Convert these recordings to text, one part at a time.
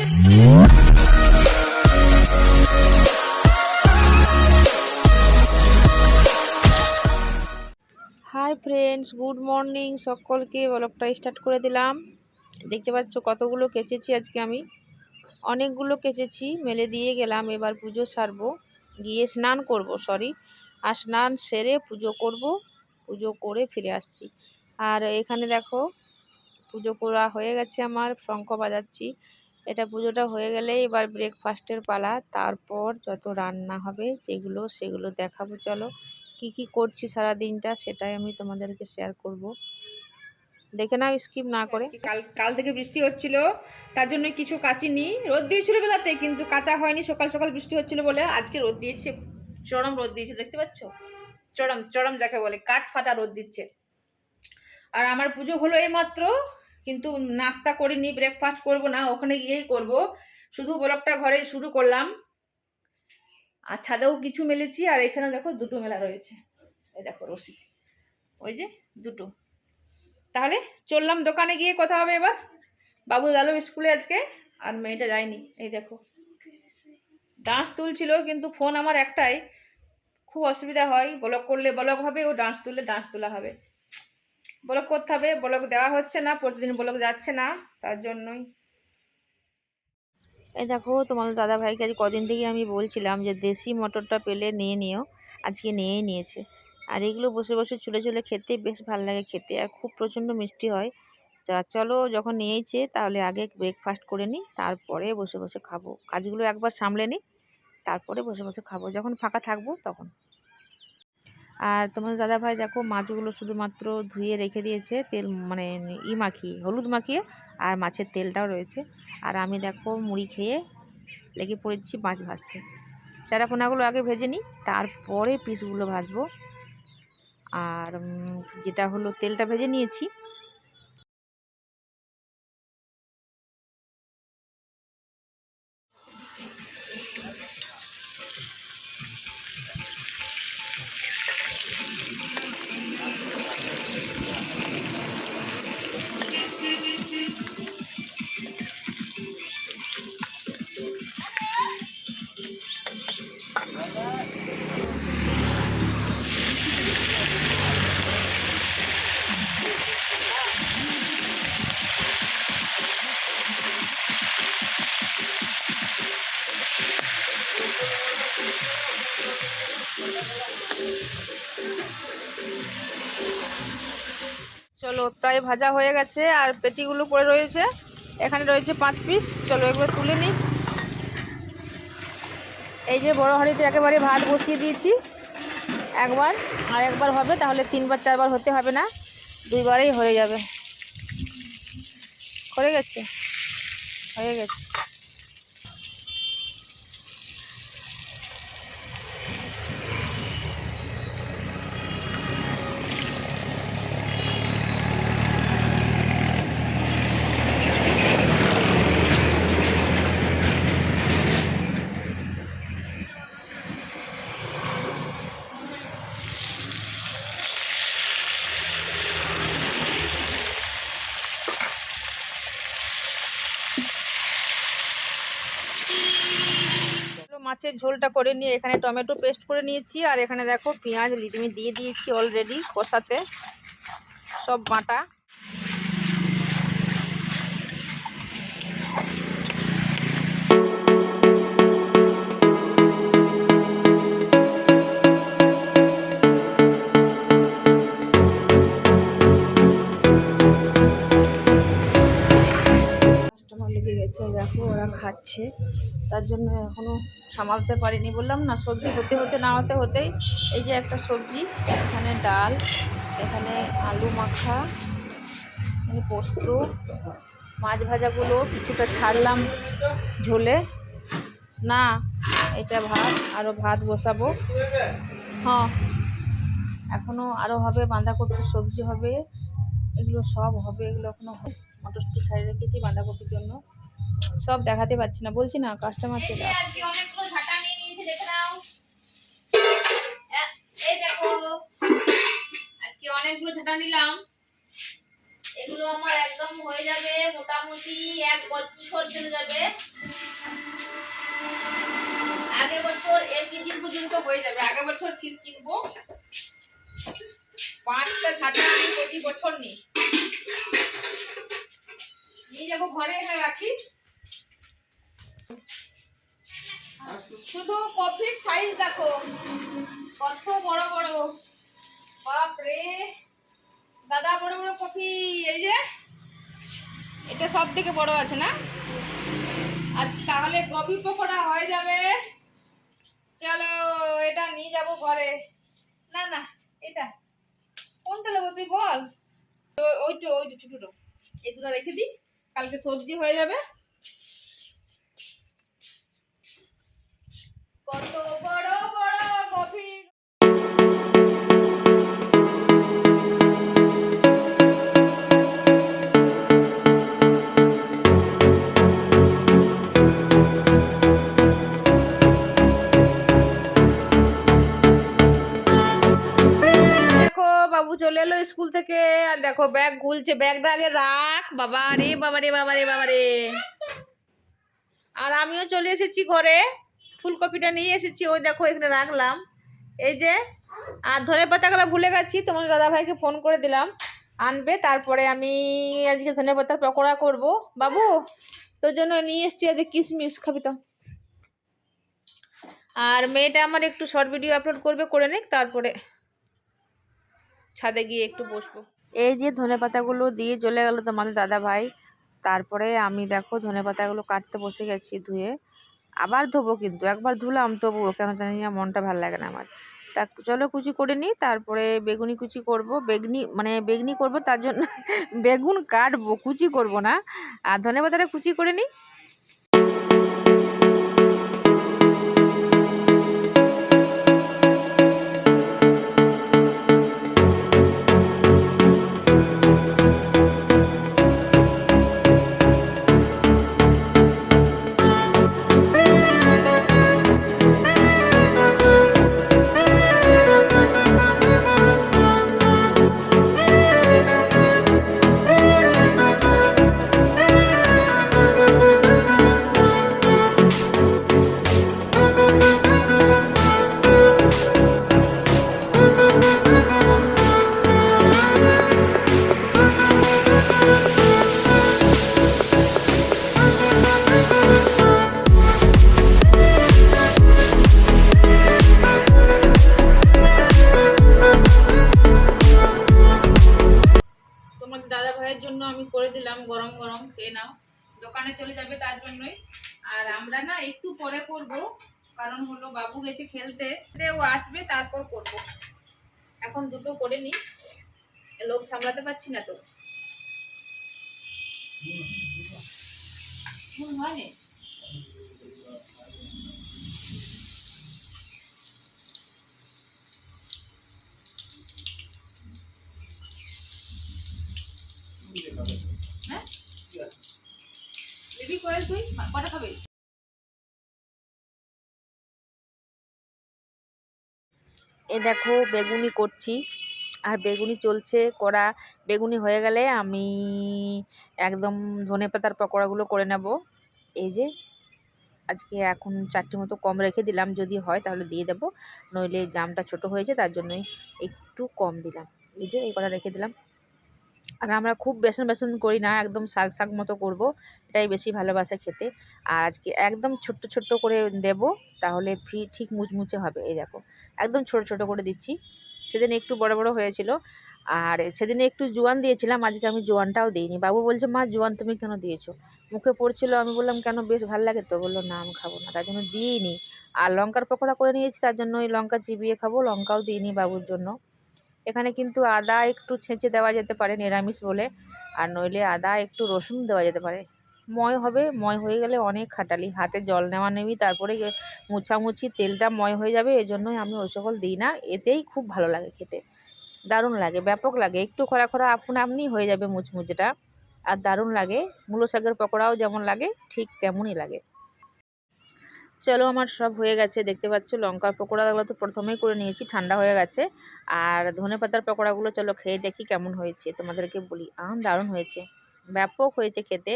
Hi friends good morning সকলকে ব্লগটা start করে দিলাম। দেখতে পাচ্ছ কতগুলো কেচেছি আজকে আমি। অনেকগুলো কেচেছি, মেলে দিয়ে গেলাম, এবার পুজো সারবো। গিয়ে স্নান করব সরি আর স্নান সেরে পুজো করব, পুজো করে ফিরে আসছি। আর এখানে দেখো, পুজো করা হয়ে গেছে আমার, শঙ্খ বাজাচ্ছি। এটা পুজোটা হয়ে গেলে এবার ব্রেকফাস্টের পালা। তারপর যত রান্না হবে, যেগুলো সেগুলো দেখাবো, চলো। কি কি করছি সারা দিনটা সেটাই আমি তোমাদেরকে শেয়ার করব। দেখে নাও স্কিপ না করে। কাল কাল থেকে বৃষ্টি হচ্ছিল, তার জন্য কিছু কাচিনি রোদ দিয়েছিল বেলাতে, কিন্তু কাঁচা হয়নি, সকাল সকাল বৃষ্টি হচ্ছিল বলে আজকে রোদ দিয়েছে, চরম রোদ দিয়েছে, দেখতে পাচ্ছ? চরম চরম যাকে বলে, কাঠ ফাটা রোদ দিচ্ছে। আর আমার পুজো হলো এইমাত্র কিন্তু নাস্তা করিনি ব্রেকফাস্ট করব না, ওখানে গিয়েই করব। শুধু ব্লগটা ঘরে শুরু করলাম। আর ছাদেও কিছু মেলেছি, আর এখানে দেখো দুটো মেলা রয়েছে। এই দেখো রসিদ ওই যে দুটো। তাহলে চললাম দোকানে গিয়ে কথা হবে এবার। বাবু গেল স্কুলে আজকে, আর মেয়েটা যায়নি। এই দেখো। ডান্স তুলছিল, কিন্তু ফোন আমার একটাই। খুব অসুবিধা হয় ব্লক করলে ব্লক হবে, ও ডান্স তুললে ডান্স তোলা হবে। ব্লক করতে হবে ব্লক দেওয়া হচ্ছে না, প্রতিদিন ব্লক যাচ্ছে না, তার জন্যই। এই দেখো, তোমাদের দাদা ভাইকে আজ কদিন থেকে আমি বলছিলাম যে দেশি মটরটা পেলে নিয়ে নিও, আজকে নিয়েই নিয়েছে। আর এগুলো বসে বসে চুলে চুলে খেতে বেশ ভালো লাগে খেতে, আর খুব প্রচণ্ড মিষ্টি হয়। যা চলো, যখন নিয়েছে তাহলে আগে ব্রেকফাস্ট করে নিই, তারপরে বসে বসে খাব। কাজগুলো একবার সামলে নিই, তারপরে বসে বসে খাব। যখন ফাঁকা থাকব, তখন। আর তোমাদের দাদা ভাই দেখো মাছগুলো শুধুমাত্র ধুয়ে রেখে দিয়েছে, তেল মানে ই মাখিয়ে, হলুদ মাখিয়ে, আর মাছের তেলটাও রয়েছে। আর আমি দেখো মুড়ি খেয়ে লেগে পড়েছি মাছ ভাজতে। চারাপোনাগুলো আগে ভেজে নিই, তারপরে পিসগুলো ভাজবো। আর যেটা হলো তেলটা ভেজে নিয়েছি। চলো, প্রায় ভাজা হয়ে গেছে আর পেটিগুলো পড়ে রয়েছে। এখানে রয়েছে পাঁচ পিস চলো একবার তুলে নিই। এই যে বড় হাঁড়িতে একেবারে ভাত বসিয়ে দিয়েছি। একবার, আর একবার হবে, তাহলে তিনবার, চারবার হতে হবে না। দুইবারেই হয়ে যাবে। করে গেছে? হয়ে গেছে এগুলো মাছের ঝোলটা করে নিয়ে এখানে টমেটো পেস্ট করে নিয়েছি। আর এখানে দেখো পেঁয়াজ লিটমি দিয়ে দিয়েছি অলরেডি কষাতে। সব বাটা। গেছে দেখো ওরা খাচ্ছে। তার জন্য এখনও সামালতে পারিনি। বললাম না, সবজি হতে হতে, না হতে হতেই এই যে একটা সবজি, এখানে ডাল, এখানে আলু মাখা, এখানে পোস্ত, মাছ ভাজাগুলো, কিছুটা ছাড়লাম ঝোলে। না, এটা ভাত আরও ভাত বসাবো। হ্যাঁ এখনও আরও হবে, বাঁধাকপির সবজি হবে। এগুলো সব হবে, এগুলো এখনও। মটরশুঁটি খাই রেখেছি বাঁধাকপির জন্য। সব দেখাতে পারছি না। বলছি না কাস্টমার চলে। অনেকগুলো ঝাঁটা নিয়ে নিয়েছি দেখে এই দেখো। আজকে অনেকগুলো ঝাঁটা নিলাম। এগুলো আমার একদম হয়ে যাবে মোটামুটি এক বছর চলে যাবে। আগে বছর এমনি দিন পর্যন্ত হয়ে যাবে। আগে বছর কিনবো? পাঁচটা ঝাঁটা আমি প্রতি বছর নিই। নিয়ে যাব ঘরে এখানে রাখি। শুধু কফির সাইজ দেখো। কত বড় বড়। বাপ রে। দাদা, বড় বড় কফি। এই যে, এটা সব থেকে বড় আছে না? আজ তাহলে কফি পকোড়া হয়ে যাবে। চলো, এটা নিয়ে যাব ঘরে। না না, এটা। কোনটা নেব তুই বল? ও- ওইটা ওইটা ছোটটা এই দুটো রেখে দিই। কালকে সবজি হয়ে যাবে। কত বাবু চলে এলো স্কুল থেকে। আর দেখো, ব্যাগ খুলছে ব্যাগটা আগে রাখ। বাবা রে বাবা রে বাবা রে বাবা রে আর আমিও চলে এসেছি ঘরে। ফুলকপিটা নিয়ে এসেছি, ওই দেখো এখানে রাখলাম। এই যে, আর ধনে পাতাগুলো ভুলে গেছি তোমার দাদা ভাইকে ফোন করে দিলাম। আনবে, তারপরে আমি আজকে ধনে পাতার পকোড়া করব। বাবু, তোর জন্য নিয়ে এসেছি আজকে কিশমিশ, খাবি তো। আর মেয়েটা আমার একটু শর্ট ভিডিও আপলোড করবে, করে নিক, তারপরে ছাদে গিয়ে একটু বসবো। এই যে ধনে পাতাগুলো দিয়ে চলে গেল তোমাদের দাদা ভাই তারপরে আমি দেখো ধনে পাতাগুলো কাটতে বসে গেছি ধুয়ে। আবার ধোবো কিন্তু, একবার ধুলাম তবুও কেন জানি না মনটা ভালো লাগে না আমার। তা চলো কুচি করে নিই, তারপরে বেগুনি কুচি করব। বেগনি মানে বেগনি করব তার জন্য বেগুন কাটবো, কুচি করব না। আর ধনে পাতাটা কুচি করে নিই। গরম গরম খেয়ে নাও। দোকানে চলে যাবে তার জন্যই। আর আমরা না একটু পরে করব, কারণ হলো বাবু গেছে খেলতে। ও আসবে, তারপর করব। এখন দুটো করে নি। লোক সামলাতে পারছি না তো। হয়নি? হ্যাঁ বেবি কয়েল তুই কটা খাবে? এ দেখো, বেগুনি করছি। আর বেগুনি চলছে করা বেগুনি হয়ে গেলে আমি একদম ধনে পাতার পকোড়াগুলো করে নেব। এই যে, আজকে এখন চারটি মতো কম রেখে দিলাম, যদি হয় তাহলে দিয়ে দেবো। নইলে জামটা ছোট হয়েছে, তার জন্যই একটু কম দিলাম। এই যে, এই কটা রেখে দিলাম। আর আমরা খুব বেসন বেসন করি না, একদম শাক শাক মতো করব, এটাই বেশি ভালোবাসে খেতে। আর আজকে একদম ছোট্ট ছোট্ট করে দেব, তাহলে ফ্রি ঠিক মুচমুচে হবে, এই দেখো। একদম ছোট ছোট করে দিচ্ছি। সেদিন একটু বড় বড় হয়েছিল, আর সেদিনে একটু জোয়ান দিয়েছিলাম, আজকে আমি জোয়ানটাও দিইনি। বাবু বলছে, মা, জোয়ান তুমি কেন দিয়েছ? মুখে পড়ছিল, আমি বললাম, কেন, বেশ ভালো লাগে তো? বলল, না, আমি খাব না। তার জন্য দিইনি। আর লঙ্কার পকোড়া করে নিয়েছি, তার জন্য ওই লঙ্কা চিবিয়ে খাব, লঙ্কাও দিইনি বাবুর জন্য। এখানে কিন্তু আদা একটু ছেঁচে দেওয়া যেতে পারে, নিরামিষ বলে। আর নইলে আদা একটু রসুন দেওয়া যেতে পারে। ময় হবে, ময় হয়ে গেলে অনেক খাটালি। হাতে জল নেওয়া নেবি, তারপরে মুছামুছি তেলটা ময় হয়ে যাবে এই জন্যই আমি ওই সকল দিই না। এতেই খুব ভালো লাগে খেতে। দারুণ লাগে, ব্যাপক লাগে। একটু খরা খরা আপনা আপনি হয়ে যাবে মুচমুচেটা আর দারুণ লাগে। মূলো শাকের পকোড়াও যেমন লাগে, ঠিক তেমনই লাগে। চলো আমার সব হয়ে গেছে, দেখতে পাচ্ছ লঙ্কার পকোড়াগুলো তো প্রথমেই করে নিয়েছি, ঠান্ডা হয়ে গেছে। আর ধনে পাতার পকোড়াগুলো চলো খেয়ে দেখি কেমন হয়েছে, তোমাদেরকে বলি আম দারুণ হয়েছে, ব্যাপক হয়েছে খেতে।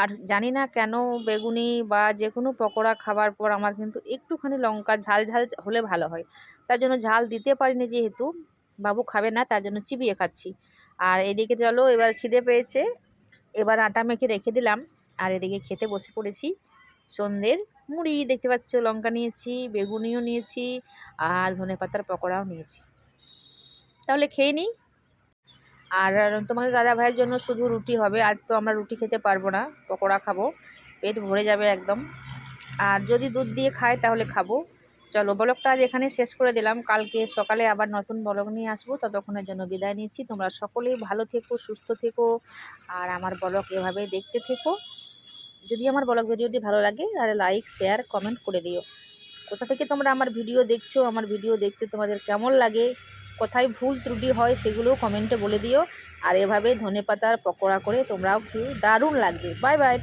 আর জানি না কেন বেগুনি বা যে কোনো পকোড়া খাবার পর আমার কিন্তু একটুখানি লঙ্কা ঝাল ঝাল হলে ভালো হয়। তার জন্য ঝাল দিতে পারিনি যেহেতু, বাবু খাবে না, তার জন্য চিবিয়ে খাচ্ছি। আর এদিকে চলো, এবার খিদে পেয়েছে, এবার আটা মেখে রেখে দিলাম। আর এদিকে খেতে বসে পড়েছি। সন্ধ্যের। মুড়ি দেখতে পাচ্ছ, লঙ্কা নিয়েছি, বেগুনিও নিয়েছি, আর ধনে পাতার পকোড়াও নিয়েছি। তাহলে খেয়ে নিই। আর তোমাদের দাদা ভাইয়ের জন্য শুধু রুটি হবে আজ তো আমরা রুটি খেতে পারব না, পকোড়া খাব, পেট ভরে যাবে একদম। আর যদি দুধ দিয়ে খায় তাহলে খাব। চলো, ব্লগটা আজ এখানে শেষ করে দিলাম। কালকে সকালে আবার নতুন ব্লগ নিয়ে আসব, ততক্ষণের জন্য বিদায় নিচ্ছি। তোমরা সকলেই ভালো থেকো, সুস্থ থেকো, আর আমার ব্লগ এভাবেই দেখতে থেকো। যদি আমার ব্লগ ভিডিওটি ভালো লাগে, তাহলে লাইক শেয়ার কমেন্ট করে দিও। কোথা থেকে তোমরা আমার ভিডিও দেখছ, আমার ভিডিও দেখতে তোমাদের কেমন লাগে, কোথায় ভুল ত্রুটি হয় সেগুলোও কমেন্টে বলে দিও। আর এভাবে ধনে পাতার পকোড়া করে তোমরাও খেয়ে দারুণ লাগবে। Bye bye